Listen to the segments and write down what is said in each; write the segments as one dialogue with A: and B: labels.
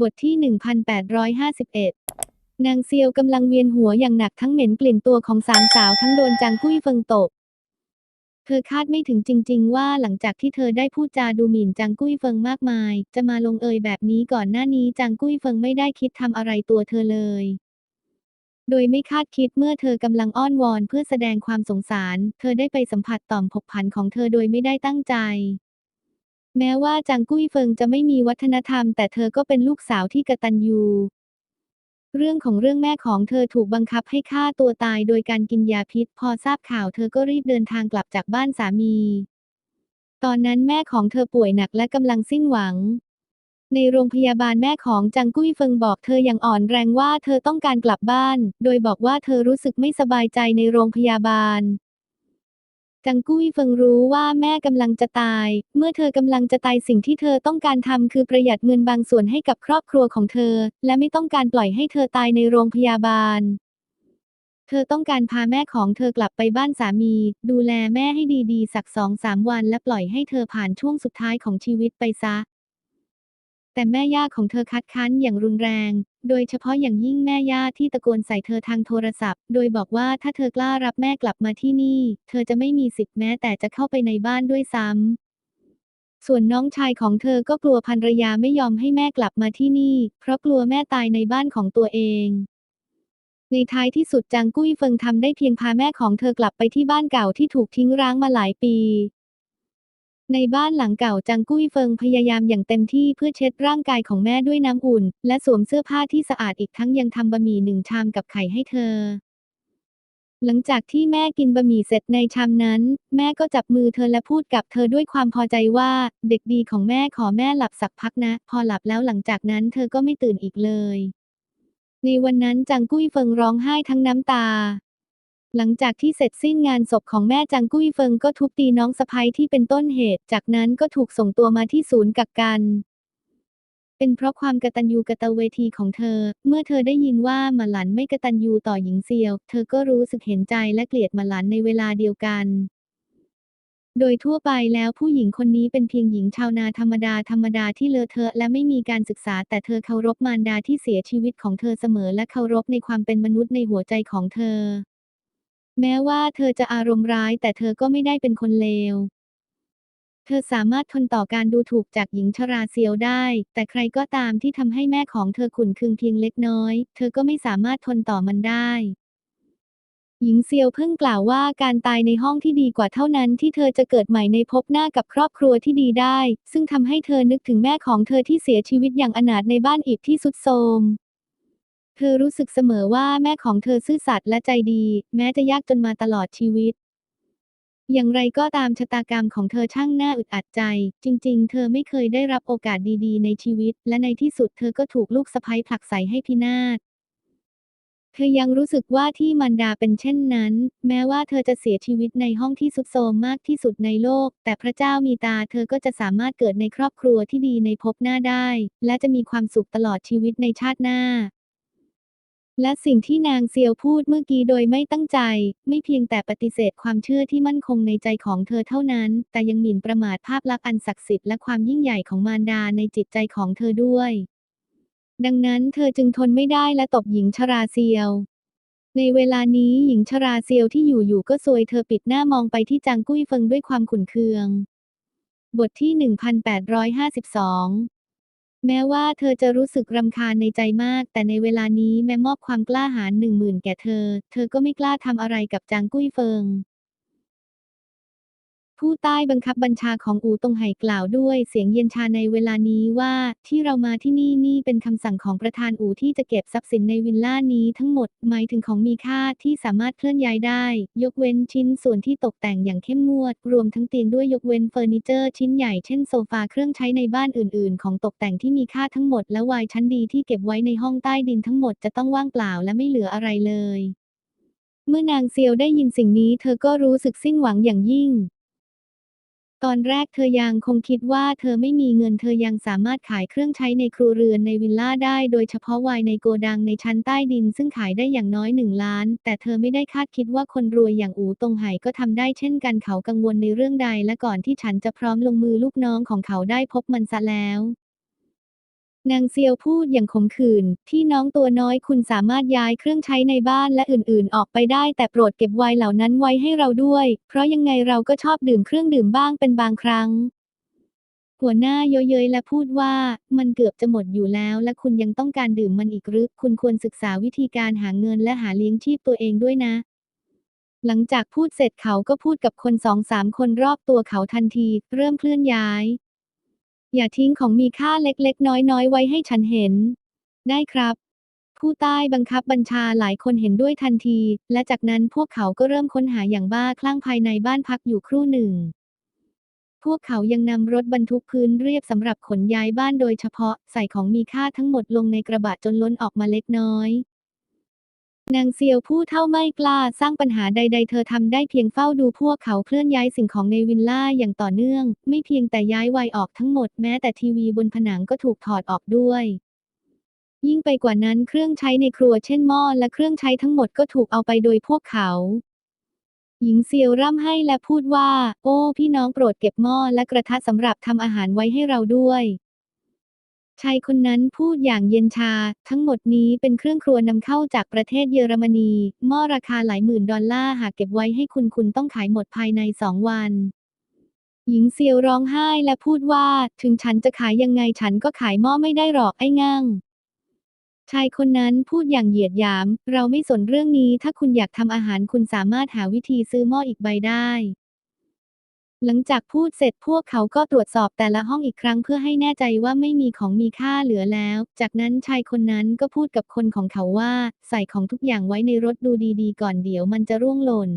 A: บทที่ 1851 นางเซียวกำลังเวียนหัวอย่างหนักทั้งเหม็นกลิ่นตัวของสามสาวทั้งโดนจางกุ้ยเฟิงตบ เธอคาดไม่ถึงจริง ๆ ว่าหลังจากที่เธอได้พูดจาดูหมิ่นจางกุ้ยเฟิงมากมาย จะมาลงเอยแบบนี้ก่อนหน้านี้จางกุ้ยเฟิงไม่ได้คิดทำอะไรตัวเธอเลย โดยไม่คาดคิดเมื่อเธอกำลังอ้อนวอนเพื่อแสดงความสงสาร เธอได้ไปสัมผัสต่อมผกผันของเธอโดยไม่ได้ตั้งใจ แม้ว่าจางกุ้ยเฟิงจะไม่มีวัฒนธรรม แต่เธอก็เป็นลูกสาวที่กตัญญูเรื่องของเรื่องแม่ของเธอถูกบังคับให้ฆ่าตัวตายโดยการกินยาพิษ พอทราบข่าวเธอก็รีบเดินทางกลับจากบ้านสามี ตอนนั้นแม่ของเธอป่วยหนักและกำลังสิ้นหวัง ในโรงพยาบาลแม่ของจังกุ้ยเฟิงบอกเธออย่างอ่อนแรงว่าเธอต้องการกลับบ้าน โดยบอกว่าเธอรู้สึกไม่สบายใจในโรงพยาบาล จังกุ้ยเฟิงรู้ว่าแม่กำลังจะตาย เมื่อเธอกำลังจะตายสิ่งที่เธอต้องการทำคือประหยัดเงินบางส่วนให้กับครอบครัวของเธอ และไม่ต้องการปล่อยให้เธอตายในโรงพยาบาล เธอต้องการพาแม่ของเธอกลับไปบ้านสามี ดูแลแม่ให้ดีๆ สักสองสามวัน และปล่อยให้เธอผ่านช่วงสุดท้ายของชีวิตไปซะแต่แม่ย่าของเธอคัดค้านอย่างรุนแรง โดยเฉพาะอย่างยิ่งแม่ย่าที่ตะโกนใส่เธอทางโทรศัพท์ โดยบอกว่าถ้าเธอกล้ารับแม่กลับมาที่นี่ เธอจะไม่มีสิทธิ์แม้แต่จะเข้าไปในบ้านด้วยซ้ำ ส่วนน้องชายของเธอก็กลัวภรรยาไม่ยอมให้แม่กลับมาที่นี่ เพราะกลัวแม่ตายในบ้านของตัวเองในท้ายที่สุดจางกุ้ยเฟิงทำได้เพียงพาแม่ของเธอกลับไปที่บ้านเก่าที่ถูกทิ้งร้างมาหลายปี ในบ้านหลังเก่าจางกุ้ยเฟิงพยายามอย่างเต็มที่เพื่อเช็ดร่างกายของแม่ด้วยน้ำอุ่น และสวมเสื้อผ้าที่สะอาดอีกทั้งยังทำบะหมี่หนึ่งชามกับไข่ให้เธอ หลังจากที่แม่กินบะหมี่เสร็จในชามนั้น แม่ก็จับมือเธอและพูดกับเธอด้วยความพอใจว่า เด็กดีของแม่ขอแม่หลับสักพักนะ พอหลับแล้วหลังจากนั้นเธอก็ไม่ตื่นอีกเลยในวันนั้นจางกุ้ยเฟิงร้องไห้ทั้งน้ำตา หลังจากที่เสร็จสิ้นงานศพของแม่จางกุ้ยเฟิงก็ทุบตีน้องสะใภ้ที่เป็นต้นเหตุ จากนั้นก็ถูกส่งตัวมาที่ศูนย์กักกัน เป็นเพราะความกตัญญูกะตะเวทีของเธอ เมื่อเธอได้ยินว่ามาหลันไม่กตัญญูต่อหญิงเซียว เธอก็รู้สึกเห็นใจและเกลียดมาหลันในเวลาเดียวกัน โดยทั่วไปแล้วผู้หญิงคนนี้เป็นเพียงหญิงชาวนาธรรมดาธรรมดาที่เลอะเทอะและไม่มีการศึกษา แต่เธอเคารพมารดาที่เสียชีวิตของเธอเสมอและเคารพในความเป็นมนุษย์ในหัวใจของเธอ แม้ว่าเธอจะอารมณ์ร้ายแต่เธอก็ไม่ได้เป็นคนเลว เธอสามารถทนต่อการดูถูกจากหญิงชราเซียวได้ แต่ใครก็ตามที่ทำให้แม่ของเธอขุนเคืองเพียงเล็กน้อย เธอก็ไม่สามารถทนต่อมันได้ หญิงเซียวเพิ่งกล่าวว่าการตายในห้องที่ดีกว่าเท่านั้นที่เธอจะเกิดใหม่ในภพหน้ากับครอบครัวที่ดีได้ ซึ่งทำให้เธอนึกถึงแม่ของเธอที่เสียชีวิตอย่างอนาถในบ้านอิฐที่สุดโทรม เธอรู้สึกเสมอว่าแม่ของเธอซื่อสัตย์และใจดี แม้จะยากจนมาตลอดชีวิต อย่างไรก็ตามชะตากรรมของเธอช่างน่าอึดอัดใจ จริง ๆ เธอไม่เคยได้รับโอกาสดีๆ ในชีวิต และในที่สุดเธอก็ถูกลูกสะใภ้ผลักใส่ให้พินาศเธอยังรู้สึกว่าที่มันดาเป็นเช่นนั้น แม้ว่าเธอจะเสียชีวิตในห้องที่สุดโทรมมากที่สุดในโลก แต่พระเจ้ามีตาเธอก็จะสามารถเกิดในครอบครัวที่ดีในภพหน้าได้ และจะมีความสุขตลอดชีวิตในชาติหน้า และสิ่งที่นางเซียวพูดเมื่อกี้โดยไม่ตั้งใจ ไม่เพียงแต่ปฏิเสธความเชื่อที่มั่นคงในใจของเธอเท่านั้น แต่ยังหมิ่นประมาทภาพลักษณ์อันศักดิ์สิทธิ์และความยิ่งใหญ่ของมารดาในจิตใจของเธอด้วย ดังนั้นเธอจึงทนไม่ได้และตบหญิงชราเซียว ในเวลานี้หญิงชราเซียวที่อยู่อยู่ก็ซวยเธอปิดหน้ามองไปที่จางกุ้ยเฟิงด้วยความขุ่นเคือง บทที่ 1852 แม้ว่าเธอจะรู้สึกรำคาญในใจมาก แต่ในเวลานี้แม้มอบความกล้าหาญหนึ่งหมื่นแก่เธอ เธอก็ไม่กล้าทำอะไรกับจางกุ้ยเฟิง ผู้ใต้บังคับบัญชาของอูตงไห่กล่าวด้วยเสียงเย็นชาในเวลานี้ว่าที่เรามาที่นี่นี่เป็นคำสั่งของประธานอูที่จะเก็บทรัพย์สินในวิลล่านี้ทั้งหมดหมายถึงของมีค่าที่สามารถเคลื่อนย้ายได้ ยกเว้นชิ้นส่วนที่ตกแต่งอย่างเข้มงวด รวมทั้งเตียงด้วยยกเว้นเฟอร์นิเจอร์ชิ้นใหญ่เช่นโซฟาเครื่องใช้ในบ้านอื่น ๆ ของตกแต่งที่มีค่าทั้งหมดและวายชั้นดีที่เก็บไว้ในห้องใต้ดินทั้งหมดจะต้องว่างเปล่าและไม่เหลืออะไรเลย เมื่อนางเซียวได้ยินสิ่งนี้เธอก็รู้สึกสิ้นหวังอย่างยิ่ง ตอนแรกเธอยังคงคิดว่าเธอไม่มีเงินเธอยังสามารถขายเครื่องใช้ในครัวเรือนในวิลล่าได้ โดยเฉพาะไวน์ในโกดังในชั้นใต้ดินซึ่งขายได้อย่างน้อยหนึ่งล้าน แต่เธอไม่ได้คาดคิดว่าคนรวยอย่างอูตงไห่ก็ทำได้เช่นกันเขากังวลในเรื่องใดและก่อนที่ฉันจะพร้อมลงมือลูกน้องของเขาได้พบมันซะแล้ว นางเซียวพูดอย่างขมขื่นที่น้องตัวน้อยคุณสามารถย้ายเครื่องใช้ในบ้านและอื่นๆ ออกไปได้ แต่โปรดเก็บไวน์เหล่านั้นไว้ให้เราด้วย เพราะยังไงเราก็ชอบดื่มเครื่องดื่มบ้างเป็นบางครั้ง หัวหน้าเยอะเย้ยและพูดว่า มันเกือบจะหมดอยู่แล้ว และคุณยังต้องการดื่มมันอีกหรือคุณควรศึกษาวิธีการหาเงินและหาเลี้ยงชีพตัวเองด้วยนะหลังจากพูดเสร็จเขาก็พูดกับคนสองสามคนรอบตัวเขาทันที เริ่มเคลื่อนย้าย อย่าทิ้งของมีค่าเล็กๆ น้อยๆ ไว้ให้ฉันเห็น ได้ครับ ผู้ใต้บังคับบัญชาหลายคนเห็นด้วยทันที และจากนั้นพวกเขาก็เริ่มค้นหาอย่างบ้าคลั่งภายในบ้านพักอยู่ครู่หนึ่ง พวกเขายังนำรถบรรทุกพื้นเรียบสำหรับขนย้ายบ้านโดยเฉพาะใส่ของมีค่าทั้งหมดลงในกระบะจนล้นออกมาเล็กน้อย นางเซียวผู้เท่าไม่กล้าสร้างปัญหาใด ๆ เธอทำได้เพียงเฝ้าดูพวกเขาเคลื่อนย้ายสิ่งของในวิลล่าอย่างต่อเนื่อง ไม่เพียงแต่ย้ายไวน์ออกทั้งหมดแม้แต่ทีวีบนผนังก็ถูกถอดออกด้วยยิ่งไปกว่านั้นเครื่องใช้ในครัวเช่นหม้อและเครื่องใช้ทั้งหมดก็ถูกเอาไปโดยพวกเขา หญิงเซียวร่ำไห้และพูดว่า โอ้ พี่น้องโปรดเก็บหม้อและกระทะสำหรับทำอาหารไว้ให้เราด้วย ชายคนนั้นพูดอย่างเย็นชา ทั้งหมดนี้เป็นเครื่องครัวนำเข้าจากประเทศเยอรมนี หม้อราคาหลายหมื่นดอลลาร์หากเก็บไว้ให้คุณคุณต้องขายหมดภายในสองวัน หญิงเซียวร้องไห้และพูดว่า ถึงฉันจะขายยังไงฉันก็ขายหม้อไม่ได้หรอกไอ้งั่งชายคนนั้นพูดอย่างเหยียดหยาม เราไม่สนเรื่องนี้ ถ้าคุณอยากทำอาหารคุณสามารถหาวิธีซื้อหม้ออีกใบได้ หลังจากพูดเสร็จพวกเขาก็ตรวจสอบแต่ละห้องอีกครั้งเพื่อให้แน่ใจว่าไม่มีของมีค่าเหลือแล้ว จากนั้นชายคนนั้นก็พูดกับคนของเขาว่า ใส่ของทุกอย่างไว้ในรถดูดีๆ ก่อนเดี๋ยวมันจะร่วงหล่น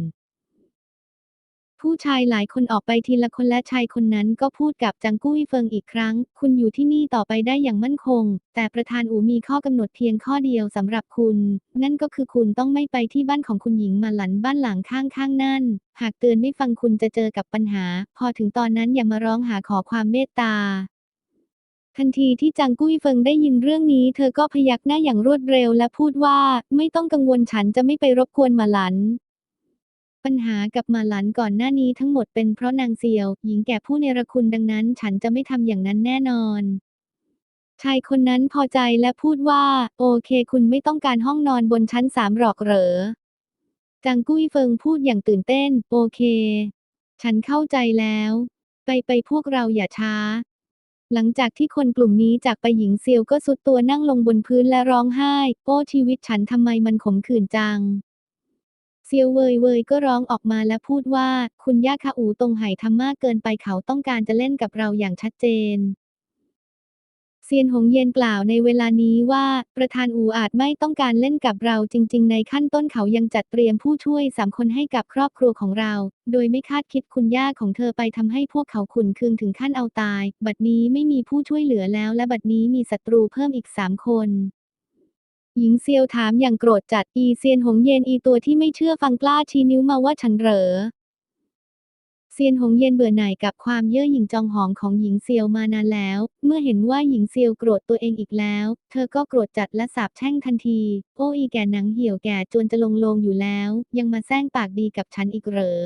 A: ผู้ชายหลายคนออกไปทีละคนและชายคนนั้นก็พูดกับจังกุ้ยเฟิงอีกครั้ง คุณอยู่ที่นี่ต่อไปได้อย่างมั่นคง แต่ประธานอูมีข้อกำหนดเพียงข้อเดียวสำหรับคุณ นั่นก็คือคุณต้องไม่ไปที่บ้านของคุณหญิงมาหลันบ้านหลังข้างๆนั่น หากเตือนไม่ฟังคุณจะเจอกับปัญหา พอถึงตอนนั้นอย่ามาร้องหาขอความเมตตาทันทีที่จางกุ้ยเฟิงได้ยินเรื่องนี้ เธอก็พยักหน้าอย่างรวดเร็วและพูดว่า ไม่ต้องกังวลฉันจะไม่ไปรบกวนมาหลัน ปัญหากับมาหลันก่อนหน้านี้ทั้งหมดเป็นเพราะนางเซียว หญิงแก่ผู้เนรคุณดังนั้นฉันจะไม่ทำอย่างนั้นแน่นอน ชายคนนั้นพอใจและพูดว่า โอเคคุณไม่ต้องการห้องนอนบนชั้นสามหรอกเหรอ จางกุ้ยเฟิงพูดอย่างตื่นเต้น โอเค ฉันเข้าใจแล้ว ไปไปพวกเราอย่าช้า หลังจากที่คนกลุ่มนี้จากไปหญิงเซียวก็สุดตัวนั่งลงบนพื้นและร้องไห้ โอ้ชีวิตฉันทำไมมันขมขื่นจัง ซียวเวยเวยก็ร้องออกมาและพูดว่า คุณย่าคาอูตรงไห่ทำมากเกินไปเขาต้องการจะเล่นกับเราอย่างชัดเจนเซียนหงเย็นกล่าวในเวลานี้ว่าประธานอูอาจไม่ต้องการเล่นกับเราจริง ๆ ในขั้นต้นเขายังจัดเตรียมผู้ช่วยสามคนให้กับครอบครัวของเรา โดยไม่คาดคิดคุณย่าของเธอไปทำให้พวกเขาขุนเคืองถึงขั้นเอาตาย บัดนี้ไม่มีผู้ช่วยเหลือแล้วและบัดนี้มีศัตรูเพิ่มอีกสามคน หญิงเซียวถามอย่างโกรธจัดอีเซียนหงเย็นอีตัวที่ไม่เชื่อฟังกล้าชี้นิ้วมาว่าฉันเหรอเซียนหงเย็นเบื่อหน่ายกับความเย่อหยิ่งจองหองของหญิงเซียวมานานแล้ว เมื่อเห็นว่าหญิงเซียวโกรธตัวเองอีกแล้ว เธอก็โกรธจัดและสาบแช่งทันที โอ้อีแก่หนังเหี่ยวแก่จนจะลงโลงอยู่แล้ว ยังมาแซงปากดีกับฉันอีกเหรอ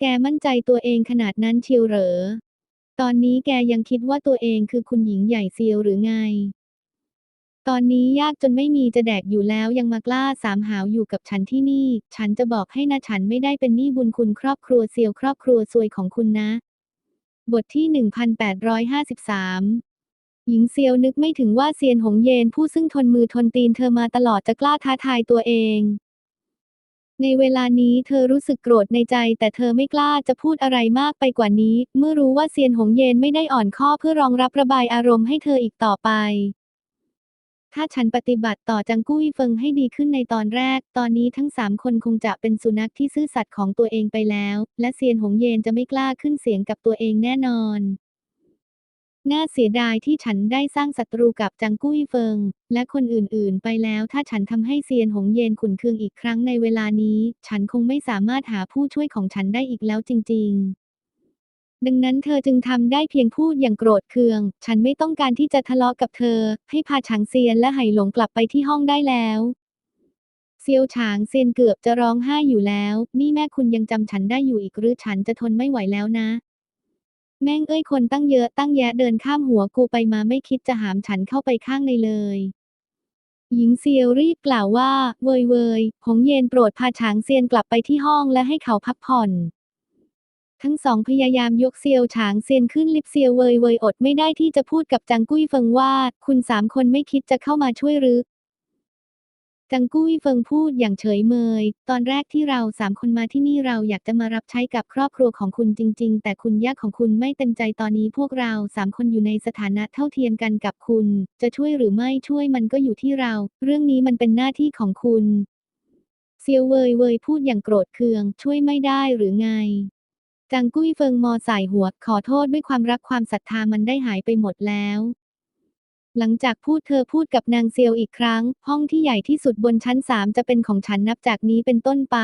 A: แกมั่นใจตัวเองขนาดนั้นเชียวเหรอ ตอนนี้แกยังคิดว่าตัวเองคือคุณหญิงใหญ่เซียวหรือไง ตอนนี้ยากจนไม่มีจะแดกอยู่แล้วยังมากล้าสามหาวอยู่กับฉันที่นี่ ฉันจะบอกให้นะฉันไม่ได้เป็นหนี้บุญคุณครอบครัวเซียวครอบครัวซวยของคุณนะ บทที่ 1853หญิงเซียวนึกไม่ถึงว่าเซียนหงเยนผู้ซึ่งทนมือทนตีนเธอมาตลอดจะกล้าท้าทายตัวเอง ในเวลานี้เธอรู้สึกโกรธในใจแต่เธอไม่กล้าจะพูดอะไรมากไปกว่านี้ เมื่อรู้ว่าเซียนหงเยนไม่ได้อ่อนข้อเพื่อรองรับระบายอารมณ์ให้เธออีกต่อไป ถ้าฉันปฏิบัติต่อจังกุ้ยเฟิงให้ดีขึ้นในตอนแรก ตอนนี้ทั้งสามคนคงจะเป็นสุนัขที่ซื่อสัตย์ของตัวเองไปแล้ว และเซียนหงเยนจะไม่กล้าขึ้นเสียงกับตัวเองแน่นอน น่าเสียดายที่ฉันได้สร้างศัตรูกับจังกุ้ยเฟิง และคนอื่นๆ ไปแล้ว ถ้าฉันทำให้เซียนหงเยนขุนเคืองอีกครั้งในเวลานี้ ฉันคงไม่สามารถหาผู้ช่วยของฉันได้อีกแล้วจริง ๆ ดังนั้นเธอจึงทำได้เพียงพูดอย่างโกรธเคือง ฉันไม่ต้องการที่จะทะเลาะกับเธอ ให้พาฉางเซียนและไหหลงกลับไปที่ห้องได้แล้วเซียวฉางเซียนเกือบจะร้องไห้อยู่แล้ว นี่แม่คุณยังจำฉันได้อยู่อีกหรือฉันจะทนไม่ไหวแล้วนะ แม่งเอ้ยคนตั้งเยอะตั้งแยะเดินข้ามหัวกูไปมาไม่คิดจะหามฉันเข้าไปข้างในเลย หญิงเซียวรีบกล่าวว่า เวยเวยหงเย็นโปรดพาฉางเซียนกลับไปที่ห้องและให้เขาพักผ่อน ทั้งสองพยายามยกเซียวฉางเซียนขึ้นลิฟต์เซียวเวยเวยอดไม่ได้ที่จะพูดกับจังกุ้ยเฟิงว่า คุณสามคนไม่คิดจะเข้ามาช่วยหรือ จังกุ้ยเฟิงพูดอย่างเฉยเมย ตอนแรกที่เราสามคนมาที่นี่เราอยากจะมารับใช้กับครอบครัวของคุณจริง ๆ แต่คุณย่าของคุณไม่เต็มใจตอนนี้พวกเราสามคนอยู่ในสถานะเท่าเทียมกันกับคุณ จะช่วยหรือไม่ช่วยมันก็อยู่ที่เรา เรื่องนี้มันเป็นหน้าที่ของคุณ เซียวเวยเวยพูดอย่างโกรธเคือง ช่วยไม่ได้หรือไง จังกุ้ยเฟิงมอสายหัว ขอโทษด้วยความรักความศรัทธามันได้หายไปหมดแล้ว หลังจากพูดเธอพูดกับนางเซียวอีกครั้ง ห้องที่ใหญ่ที่สุดบนชั้นสามจะเป็นของฉันนับจากนี้เป็นต้นไป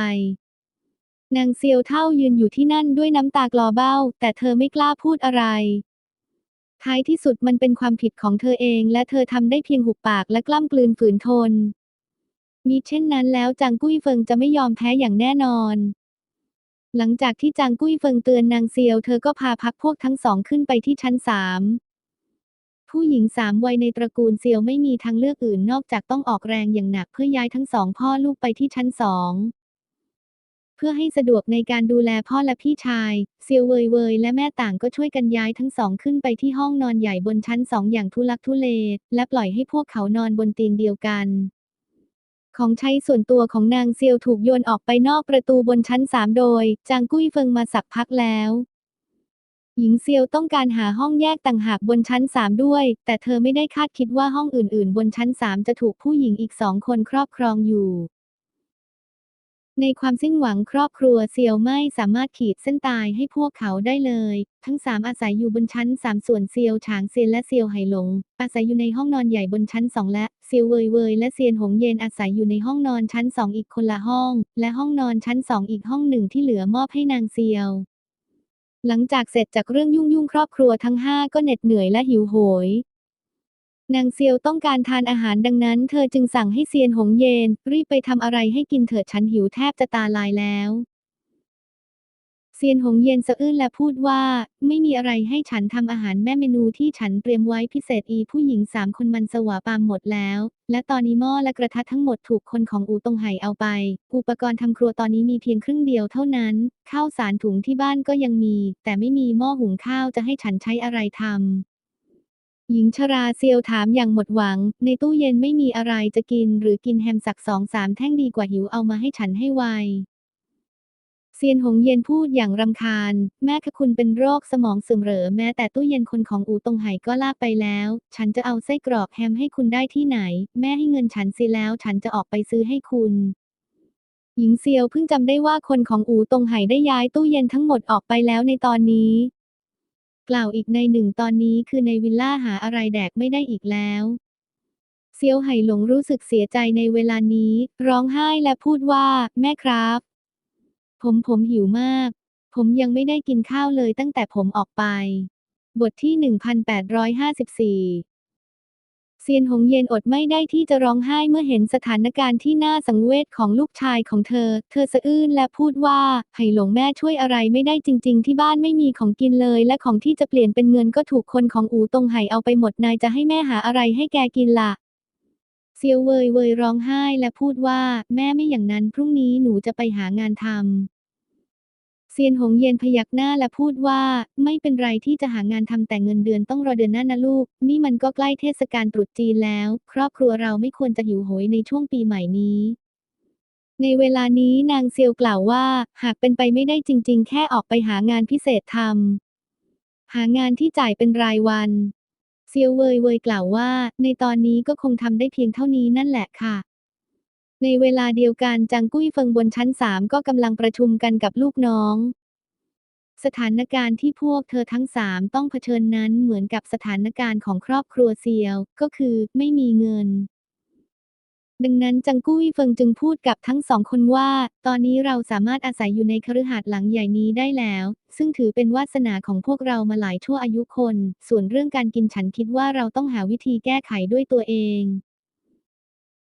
A: นางเซียวเท่ายืนอยู่ที่นั่นด้วยน้ำตากลอเบ้า แต่เธอไม่กล้าพูดอะไร ท้ายที่สุดมันเป็นความผิดของเธอเอง และเธอทำได้เพียงหุบปากและกล้ำกลืนฝืนทนมิเช่นนั้นแล้วจางกุ้ยเฟิงจะไม่ยอมแพ้อย่างแน่นอน หลังจากที่จางกุ้ยเฟิงเตือนนางเซียวเธอก็พาพักพวกทั้งสองขึ้นไปที่ชั้นสามผู้หญิงสามวัยในตระกูลเซียวไม่มีทางเลือกอื่นนอกจากต้องออกแรงอย่างหนักเพื่อย้ายทั้งสองพ่อลูกไปที่ชั้นสองเพื่อให้สะดวกในการดูแลพ่อและพี่ชาย เซียวเวยเวยและแม่ต่างก็ช่วยกันย้ายทั้งสองขึ้นไปที่ห้องนอนใหญ่บนชั้นสองอย่างทุลักทุเล และปล่อยให้พวกเขานอนบนเตียงเดียวกัน ของใช้ส่วนตัวของนางเซียวถูกโยนออกไปนอกประตูบนชั้นสามโดย จางกุ้ยเฟิงมาสักพักแล้ว หญิงเซียวต้องการหาห้องแยกต่างหากบนชั้นสามด้วย แต่เธอไม่ได้คาดคิดว่าห้องอื่นๆ บนชั้นสามจะถูกผู้หญิงอีกสองคนครอบครองอยู่ในความสิ้นหวังครอบครัวเซียวไม่สามารถขีดเส้นตายให้พวกเขาได้เลย ทั้งสามอาศัยอยู่บนชั้นสามส่วนเซียวฉางเซียนและเซียวไหหลง อาศัยอยู่ในห้องนอนใหญ่บนชั้นสองและ เซียวเวยเวยและเซียนหงเย็นอาศัยอยู่ในห้องนอนชั้นสองอีกคนละห้อง และห้องนอนชั้นสองอีกห้องหนึ่งที่เหลือมอบให้นางเซียว หลังจากเสร็จจากเรื่องยุ่งยุ่งครอบครัวทั้งห้าก็เหน็ดเหนื่อยและหิวโหยนางเซียวต้องการทานอาหารดังนั้น เธอจึงสั่งให้เซียนหงเย็นรีบไปทำอะไรให้กินเถิดฉันหิวแทบจะตาลายแล้ว เซียนหงเย็นสะอื้นและพูดว่า ไม่มีอะไรให้ฉันทำอาหารแม่เมนูที่ฉันเตรียมไว้พิเศษอีผู้หญิงสามคนมันสวาปามหมดแล้ว และตอนนี้หม้อและกระทะทั้งหมดถูกคนของอูตงไห่เอาไป อุปกรณ์ทำครัวตอนนี้มีเพียงครึ่งเดียวเท่านั้น ข้าวสารถุงที่บ้านก็ยังมี แต่ไม่มีหม้อหุงข้าวจะให้ฉันใช้อะไรทำหญิงชราเซียวถามอย่างหมดหวัง ในตู้เย็นไม่มีอะไรจะกินหรือกินแฮมสักสองสามแท่งดีกว่าหิวเอามาให้ฉันให้ไว เซียนหงเย็นพูดอย่างรำคาญ แม่คะคุณเป็นโรคสมองเสื่อมเหรอแม้แต่ตู้เย็นคนของอูตงไห่ก็ลากไปแล้ว ฉันจะเอาไส้กรอกแฮมให้คุณได้ที่ไหน แม่ให้เงินฉันสิแล้ว ฉันจะออกไปซื้อให้คุณหญิงเซียวเพิ่งจำได้ว่าคนของอูตงไห่ได้ย้ายตู้เย็นทั้งหมดออกไปแล้วในตอนนี้ กล่าวอีกในหนึ่งตอนนี้คือในวิลล่าหาอะไรแดกไม่ได้อีกแล้วเซียวไห่หลงรู้สึกเสียใจในเวลานี้ ร้องไห้และพูดว่า แม่ครับ ผมผมหิวมาก ผมยังไม่ได้กินข้าวเลยตั้งแต่ผมออกไป บทที่ 1854 เซียนหงเย็นอดไม่ได้ที่จะร้องไห้เมื่อเห็นสถานการณ์ที่น่าสังเวชของลูกชายของเธอ เธอสะอื้นและพูดว่าไห่หลงแม่ช่วยอะไรไม่ได้จริง ๆ ที่บ้านไม่มีของกินเลย และของที่จะเปลี่ยนเป็นเงินก็ถูกคนของอูตงไห่เอาไปหมดนายจะให้แม่หาอะไรให้แกกินล่ะ เซียวเวยเวยร้องไห้และพูดว่า แม่ไม่อย่างนั้นพรุ่งนี้หนูจะไปหางานทำเซียนหงเย็นพยักหน้าและพูดว่า ไม่เป็นไรที่จะหางานทำแต่เงินเดือนต้องรอเดือนหน้านะลูก นี่มันก็ใกล้เทศกาลตรุษจีนแล้ว ครอบครัวเราไม่ควรจะหิวโหยในช่วงปีใหม่นี้ในเวลานี้นางเซียวกล่าวว่า หากเป็นไปไม่ได้จริง ๆ แค่ออกไปหางานพิเศษทำหางานที่จ่ายเป็นรายวัน เซียวเวยเวยกล่าวว่า ในตอนนี้ก็คงทำได้เพียงเท่านี้นั่นแหละค่ะ ในเวลาเดียวกันจางกุ้ยเฟิงบนชั้นสามก็กำลังประชุมกันกับลูกน้อง สถานการณ์ที่พวกเธอทั้งสามต้องเผชิญนั้นเหมือนกับสถานการณ์ของครอบครัวเซียว ก็คือไม่มีเงิน ดังนั้นจังกุ้ยเฟิงจึงพูดกับทั้งสองคนว่า ตอนนี้เราสามารถอาศัยอยู่ในคฤหาสน์หลังใหญ่นี้ได้แล้ว ซึ่งถือเป็นวาสนาของพวกเรามาหลายชั่วอายุคน ส่วนเรื่องการกินฉันคิดว่าเราต้องหาวิธีแก้ไขด้วยตัวเอง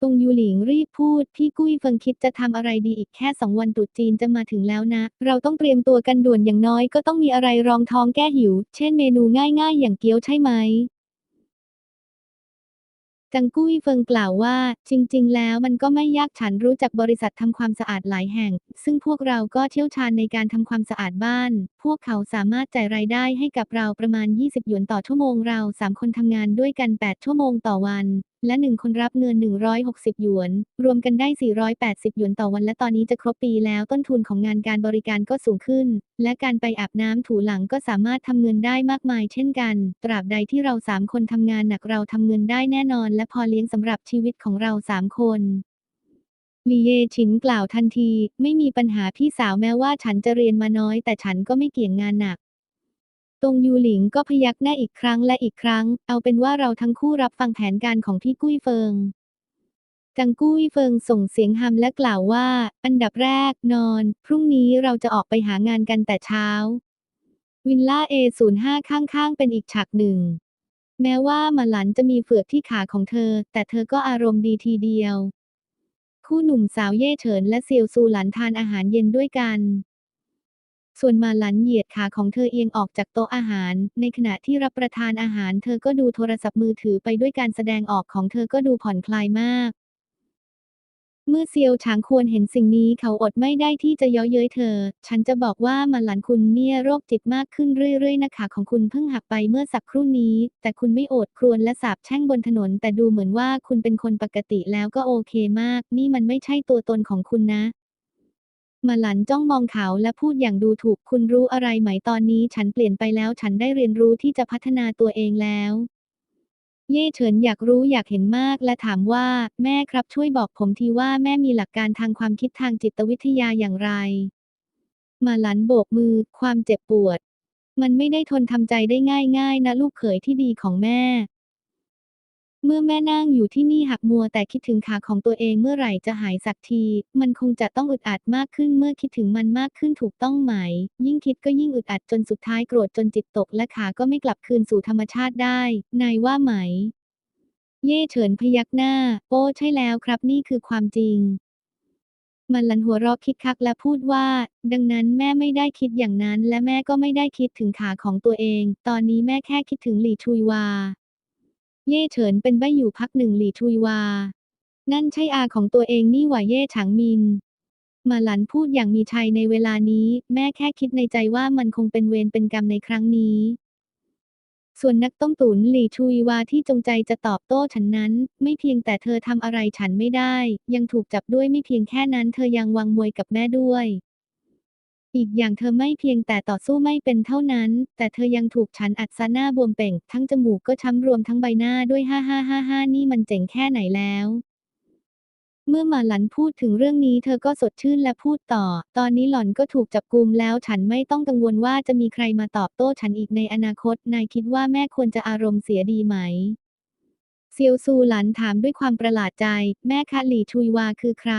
A: ตงยูหลิงรีบพูด พี่กุ้ยเฟิงคิดจะทำอะไรดีอีกแค่สองวันตรุษจีนจะมาถึงแล้วนะ เราต้องเตรียมตัวกันด่วนอย่างน้อยก็ต้องมีอะไรรองท้องแก้หิว เช่นเมนูง่ายๆ อย่างเกี๊ยวใช่ไหม จังกุ้ยเฟิงกล่าวว่า จริง ๆ แล้วมันก็ไม่ยากฉันรู้จักบริษัททำความสะอาดหลายแห่ง ซึ่งพวกเราก็เชี่ยวชาญในการทำความสะอาดบ้าน พวกเขาสามารถจ่ายรายได้ให้กับเราประมาณ 20 หยวนต่อชั่วโมงเรา 3 คนทำงานด้วยกัน 8 ชั่วโมงต่อวัน และ 1 คนรับเงิน 160 หยวน รวมกันได้ 480 หยวนต่อวันและตอนนี้จะครบปีแล้วต้นทุนของงานการบริการก็สูงขึ้น และการไปอาบน้ำถูหลังก็สามารถทำเงินได้มากมายเช่นกัน ตราบใดที่เราสามคนทำงานหนักเราทำเงินได้แน่นอน และพอเลี้ยงสำหรับชีวิตของเราสามคนลีเยฉินกล่าวทันที ไม่มีปัญหาพี่สาวแม้ว่าฉันจะเรียนมาน้อยแต่ฉันก็ไม่เกี่ยงงานหนัก ตงยูหลิงก็พยักหน้าอีกครั้งและอีกครั้ง เอาเป็นว่าเราทั้งคู่รับฟังแผนการของพี่กุ้ยเฟิง จังกุ้ยเฟิงส่งเสียงฮัมและกล่าวว่า อันดับแรกนอน พรุ่งนี้เราจะออกไปหางานกันแต่เช้า วินล่า A05 ข้างๆ เป็นอีกฉากหนึ่ง แม้ว่ามาหลันจะมีเฟือกที่ขาของเธอ แต่เธอก็อารมณ์ดีทีเดียว คู่หนุ่มสาวเย่เฉินและเซียวซูหลันทานอาหารเย็นด้วยกัน ส่วนมาหลันเหยียดขาของเธอเอียงออกจากโต๊ะอาหาร ในขณะที่รับประทานอาหาร เธอก็ดูโทรศัพท์มือถือไปด้วยการแสดงออกของเธอก็ดูผ่อนคลายมาก เมื่อเซียวฉางควรเห็นสิ่งนี้เขาอดไม่ได้ที่จะเย้อเย้ยเธอ ฉันจะบอกว่ามาหลันคุณเนี่ยโรคจิตมากขึ้นเรื่อยๆนะคะของคุณเพิ่งหักไปเมื่อสักครู่นี้ แต่คุณไม่โอดครวญและสาบแช่งบนถนน แต่ดูเหมือนว่าคุณเป็นคนปกติแล้วก็โอเคมาก นี่มันไม่ใช่ตัวตนของคุณนะ มาหลันจ้องมองเขาและพูดอย่างดูถูกคุณรู้อะไรไหมตอนนี้ฉันเปลี่ยนไปแล้วฉันได้เรียนรู้ที่จะพัฒนาตัวเองแล้ว เย่เฉินอยากรู้อยากเห็นมากและถามว่า แม่ครับช่วยบอกผมทีว่าแม่มีหลักการทางความคิดทางจิตวิทยาอย่างไร มาหลันโบกมือ ความเจ็บปวด มันไม่ได้ทนทำใจได้ง่ายๆนะลูกเขยที่ดีของแม่ เมื่อแม่นั่งอยู่ที่นี่หักมัวแต่คิดถึงขาของตัวเองเมื่อไหร่จะหายสักที มันคงจะต้องอึดอัดมากขึ้นเมื่อคิดถึงมันมากขึ้นถูกต้องไหม ยิ่งคิดก็ยิ่งอึดอัดจนสุดท้ายโกรธจนจิตตกและขาก็ไม่กลับคืนสู่ธรรมชาติได้ นายว่าไหม เย่เฉินพยักหน้า โอ้ใช่แล้วครับนี่คือความจริงมันลันหัวเราะคิกคักและพูดว่า ดังนั้นแม่ไม่ได้คิดอย่างนั้นและแม่ก็ไม่ได้คิดถึงขาของตัวเอง ตอนนี้แม่แค่คิดถึงหลี่ชุยวา เย่เฉินเป็นใบอยู่พักหนึ่งหลี่ชุยวา นั่นใช่อาของตัวเองนี่หว่าเย่ฉางมิน มาหลันพูดอย่างมีชัยในเวลานี้ แม่แค่คิดในใจว่ามันคงเป็นเวรเป็นกรรมในครั้งนี้ ส่วนนักต้มตุ๋นหลี่ชุยวาที่จงใจจะตอบโต้ฉันนั้น ไม่เพียงแต่เธอทำอะไรฉันไม่ได้ ยังถูกจับด้วยไม่เพียงแค่นั้น เธอยังวางมวยกับแม่ด้วย อีกอย่างเธอไม่เพียงแต่ต่อสู้ไม่เป็นเท่านั้น แต่เธอยังถูกฉันอัดซะหน้าบวมเป่ง ทั้งจมูกก็ช้ำรวมทั้งใบหน้าด้วยฮ่าฮ่าฮ่าฮ่านี่มันเจ๋งแค่ไหนแล้ว เมื่อมาหลันพูดถึงเรื่องนี้เธอก็สดชื่นและพูดต่อ ตอนนี้หล่อนก็ถูกจับกุมแล้วฉันไม่ต้องกังวลว่าจะมีใครมาตอบโต้ฉันอีกในอนาคต นายคิดว่าแม่ควรจะอารมณ์เสียดีไหม เซียวซูหลันถามด้วยความประหลาดใจ แม่คะหลี่ชุยวาคือใคร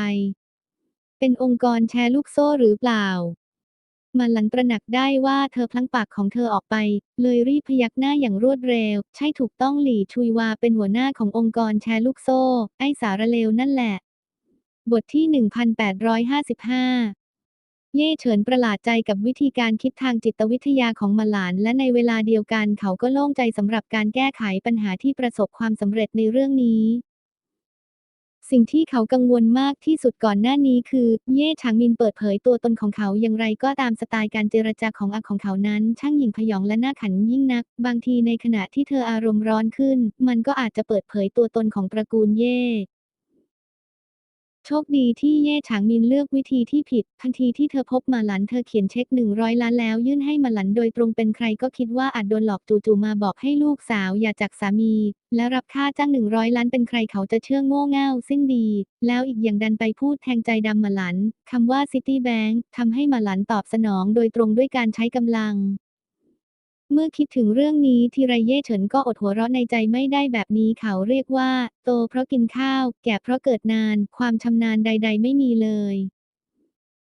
A: เป็นองค์กรแชร์ลูกโซ่หรือเปล่า มาหลันตระหนักได้ว่าเธอพลั้งปากของเธอออกไป เลยรีบพยักหน้าอย่างรวดเร็ว ใช่ถูกต้องหลี่ชุยวาเป็นหัวหน้าขององค์กรแชร์ลูกโซ่ ไอ้สารเลวนั่นแหละ บทที่ 1855เย่เฉินประหลาดใจกับวิธีการคิดทางจิตวิทยาของมาหลาน และในเวลาเดียวกันเขาก็โล่งใจสำหรับการแก้ไขปัญหาที่ประสบความสำเร็จในเรื่องนี้ สิ่งที่เขากังวลมากที่สุดก่อนหน้านี้คือ เย่ฉางมินเปิดเผยตัวตนของเขาอย่างไรก็ตามสไตล์การเจรจาของอาของเขานั้น ช่างหญิงพยองและน่าขันยิ่งนัก บางทีในขณะที่เธออารมณ์ร้อนขึ้น มันก็อาจจะเปิดเผยตัวตนของตระกูลเย่ โชคดีที่เย่ฉางมินเลือกวิธีที่ผิด ทันทีที่เธอพบมาหลันเธอเขียนเช็ค 100 ล้านแล้วยื่นให้มาหลันโดยตรงเป็นใครก็คิดว่าอาจโดนหลอกจู่ๆมาบอกให้ลูกสาวอย่าจากสามี และรับค่าจ้าง 100 ล้านเป็นใครเขาจะเชื่อโง่เง่าสิ้นดี แล้วอีกอย่างดันไปพูดแทงใจดำมาหลันคำว่า City Bank ทำให้มาหลันตอบสนองโดยตรงด้วยการใช้กำลัง เมื่อคิดถึงเรื่องนี้ทีไรเย่เฉินก็อดหัวเราะในใจไม่ได้แบบนี้เขาเรียกว่า โตเพราะกินข้าว แก่เพราะเกิดนาน ความชำนาญใด ๆ ไม่มีเลย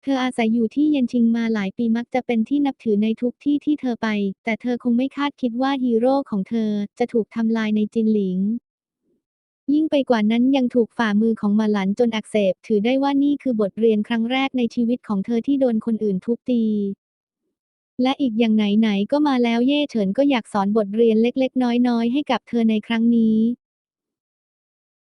A: เธออาศัยอยู่ที่เย็นชิงมาหลายปีมักจะเป็นที่นับถือในทุกที่ที่เธอไป แต่เธอคงไม่คาดคิดว่าฮีโร่ของเธอจะถูกทำลายในจินหลิงยิ่งไปกว่านั้นยังถูกฝ่ามือของมาหลันจนอักเสบ ถือได้ว่านี่คือบทเรียนครั้งแรกในชีวิตของเธอที่โดนคนอื่นทุบตี และอีกอย่างไหนๆก็มาแล้วเย่เฉินก็อยากสอนบทเรียนเล็กๆ น้อยๆ ให้กับเธอในครั้งนี้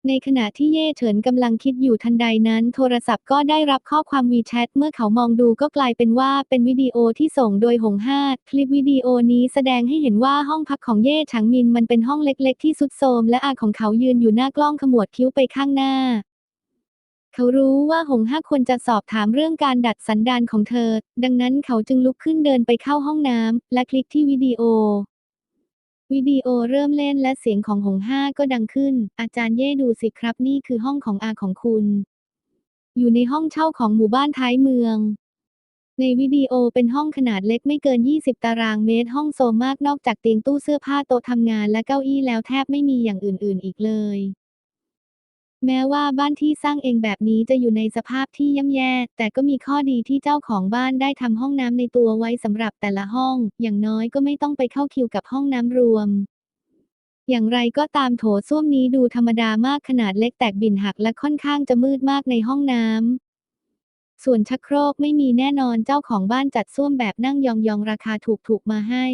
A: ในขณะที่เย่เฉินกำลังคิดอยู่ทันใดนั้น โทรศัพท์ก็ได้รับข้อความวีแชทเมื่อเขามองดูก็กลายเป็นว่าเป็นวิดีโอที่ส่งโดยหงห้าคลิปวิดีโอนี้แสดงให้เห็นว่าห้องพักของเย่ฉางมินมันเป็นห้องเล็ก ๆ ที่สุดโทรมและอาของเขายืนอยู่หน้ากล้องขมวดคิ้วไปข้างหน้า เขารู้ว่าหงห้าควรจะสอบถามเรื่องการดัดสันดานของเธอ ดังนั้นเขาจึงลุกขึ้นเดินไปเข้าห้องน้ำและคลิกที่วิดีโอ วิดีโอเริ่มเล่นและเสียงของหงห้าก็ดังขึ้น อาจารย์เย่ดูสิครับนี่คือห้องของอาของคุณ อยู่ในห้องเช่าของหมู่บ้านท้ายเมืองในวิดีโอเป็นห้องขนาดเล็กไม่เกิน 20 ตารางเมตรห้องโซมมากนอกจากเตียงตู้เสื้อผ้าโต๊ะทำงานและเก้าอี้แล้วแทบไม่มีอย่างอื่น ๆ อีกเลย แม้ว่าบ้านที่สร้างเองแบบนี้จะอยู่ในสภาพที่ย่ำแย่ แต่ก็มีข้อดีที่เจ้าของบ้านได้ทำห้องน้ำในตัวไว้สำหรับแต่ละห้อง อย่างน้อยก็ไม่ต้องไปเข้าคิวกับห้องน้ำรวม อย่างไรก็ตามโถส้วมนี้ดูธรรมดามากขนาดเล็กแตกบินหักและค่อนข้างจะมืดมากในห้องน้ำ ส่วนชักโครกไม่มีแน่นอนเจ้าของบ้านจัดส้วมแบบนั่งยองๆราคาถูกๆมาให้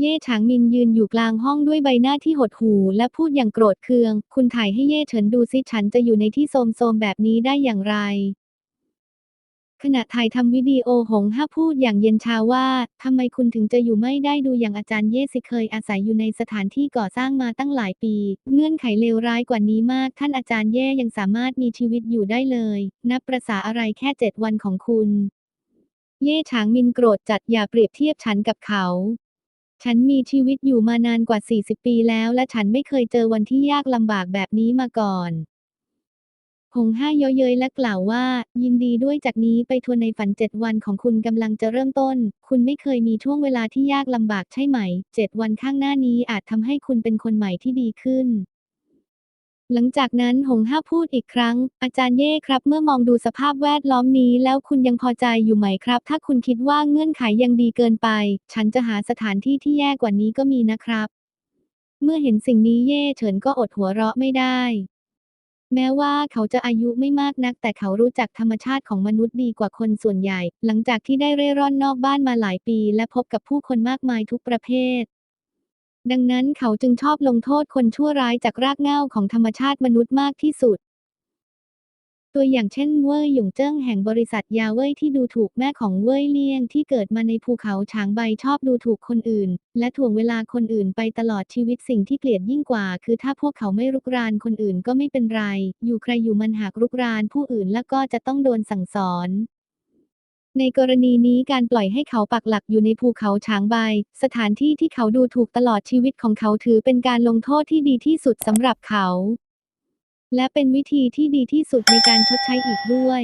A: เย่ฉางมินยืนอยู่กลางห้องด้วยใบหน้าที่หดหู่และพูดอย่างโกรธเคือง คุณถ่ายให้เย่เฉินดูซิฉันจะอยู่ในที่โทรมๆแบบนี้ได้อย่างไร ขณะถ่ายทำวิดีโอหงห้าพูดอย่างเย็นชาว่าทำไมคุณถึงจะอยู่ไม่ได้ดูอย่างอาจารย์เย่สิเคยอาศัยอยู่ในสถานที่ก่อสร้างมาตั้งหลายปี เงื่อนไขเลวร้ายกว่านี้มาก ท่านอาจารย์เย่ยังสามารถมีชีวิตอยู่ได้เลย นับประษาอะไรแค่เจ็ดวันของคุณ เย่ฉางมินโกรธจัดอย่าเปรียบเทียบฉันกับเขา ฉันมีชีวิตอยู่มานานกว่า 40 ปีแล้วและฉันไม่เคยเจอวันที่ยากลำบากแบบนี้มาก่อน หงห้าเย้ยเย้ยและกล่าวว่า ยินดีด้วยจากนี้ไปทัวร์ในฝันเจ็ดวันของคุณกำลังจะเริ่มต้น คุณไม่เคยมีช่วงเวลาที่ยากลำบากใช่ไหมเจ็ดวันข้างหน้านี้อาจทำให้คุณเป็นคนใหม่ที่ดีขึ้น หลังจากนั้นหงห้าพูดอีกครั้ง อาจารย์เย่ครับ เมื่อมองดูสภาพแวดล้อมนี้แล้วคุณยังพอใจอยู่ไหมครับ ถ้าคุณคิดว่าเงื่อนไขยังดีเกินไป ฉันจะหาสถานที่ที่แย่กว่านี้ก็มีนะครับ เมื่อเห็นสิ่งนี้เย่เฉินก็อดหัวเราะไม่ได้ แม้ว่าเขาจะอายุไม่มากนัก แต่เขารู้จักธรรมชาติของมนุษย์ดีกว่าคนส่วนใหญ่ หลังจากที่ได้เร่ร่อนนอกบ้านมาหลายปี และพบกับผู้คนมากมายทุกประเภท ดังนั้นเขาจึงชอบลงโทษคนชั่วร้ายจากรากเหง้าของธรรมชาติมนุษย์มากที่สุด ตัวอย่างเช่นเว่ยหยงเจิ้งแห่งบริษัทยาเว่ยที่ดูถูกแม่ของเว่ยเลี่ยงที่เกิดมาในภูเขาฉางใบชอบดูถูกคนอื่น และถ่วงเวลาคนอื่นไปตลอดชีวิตสิ่งที่เกลียดยิ่งกว่า คือถ้าพวกเขาไม่รุกรานคนอื่นก็ไม่เป็นไร อยู่ใครอยู่มันหากรุกรานผู้อื่นแล้วก็จะต้องโดนสั่งสอน ในกรณีนี้การปล่อยให้เขาปักหลักอยู่ในภูเขาช้างใบ สถานที่ที่เขาดูถูกตลอดชีวิตของเขาถือเป็นการลงโทษที่ดีที่สุดสำหรับเขา และเป็นวิธีที่ดีที่สุดในการชดใช้อีกด้วย